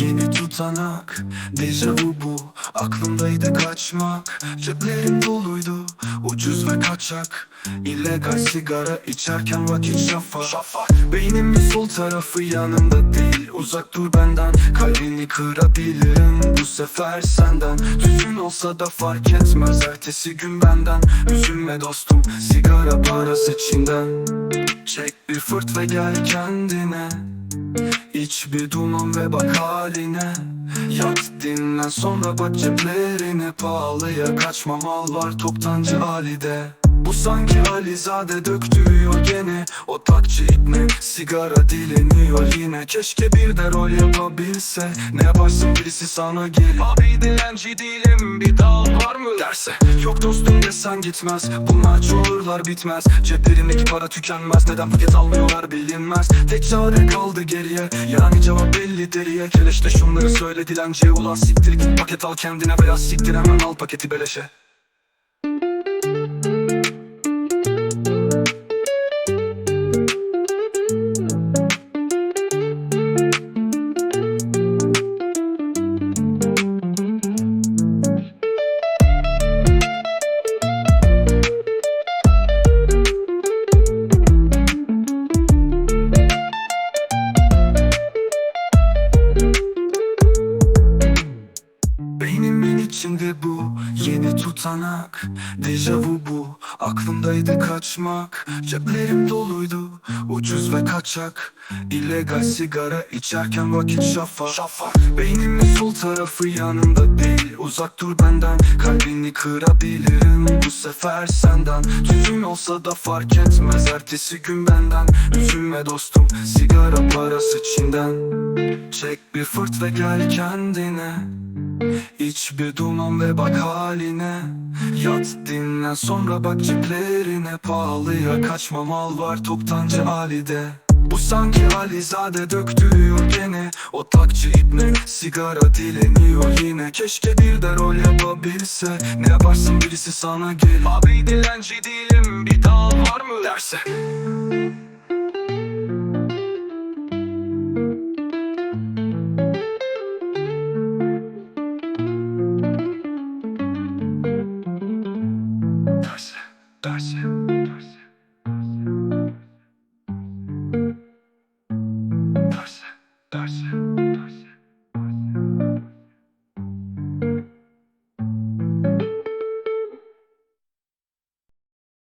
Yeni tutanak. Dejavu bu Aklımdaydı kaçmak. Ceplerim doluydu Ucuz ve kaçak. İllegal sigara içerken vakit şafak. Beynimin sol tarafı yanımda değil. Uzak dur benden Kalbini kırabilirim. Bu sefer senden. Tüzün olsa da fark etmez Ertesi gün benden. Üzülme dostum Sigara parası Çin'den. Çek bir fırt ve gel kendine İç bir duman ve bak haline. Yat dinlen sonra bak ceplerine. Pahalıya kaçma mal var toptancı Ali'de. Bu sanki Alizade döktürüyor gene. O takçı ipne sigara dileniyor yine. Keşke bir de rol yapabilse. Ne yaparsın birisi sana gelir Abi dilenci değilim bir dal var mı derse Yok dostum desen gitmez. Bunlar çoğurlar bitmez. Ceplerindeki para tükenmez. Neden paket almıyorlar bilinmez. Tek çare kaldı geriye. Yani cevap belli deriye. Keleşte şunları söyle dilenciye. Ulan siktir git paket al kendine Veya siktir hemen al paketi beleşe içinde bu yeni tutanak. Dejavu bu. Aklımdaydı kaçmak. Ceplerim doluydu. Ucuz ve kaçak. İllegal sigara içerken vakit şafak. Beynimin sol tarafı yanımda değil. Uzak dur benden. Kalbini kırabilirim Bu sefer senden. Tüzün olsa da fark etmez. Ertesi gün benden. Üzülme dostum. Sigara parası Çin'den. Çek bir fırt ve gel kendine İç bir duman ve bak haline. Yat dinlen sonra bak ceplerine Pahalıya kaçma mal var toptancı Ali'de. Bu sanki Alizade döktürüyor gene. O takçı ipne sigara dileniyor yine. Keşke bir de rol yapabilse. Ne yaparsın birisi sana gelir Abi dilenci değilim bir dal var mı derse